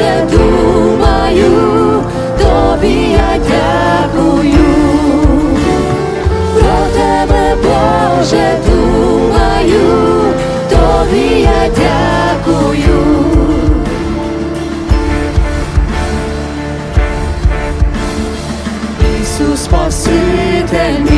лише думаю, тобі я дякую, про тебе, Боже, думаю, тобі я дякую. Ісус, Спаситель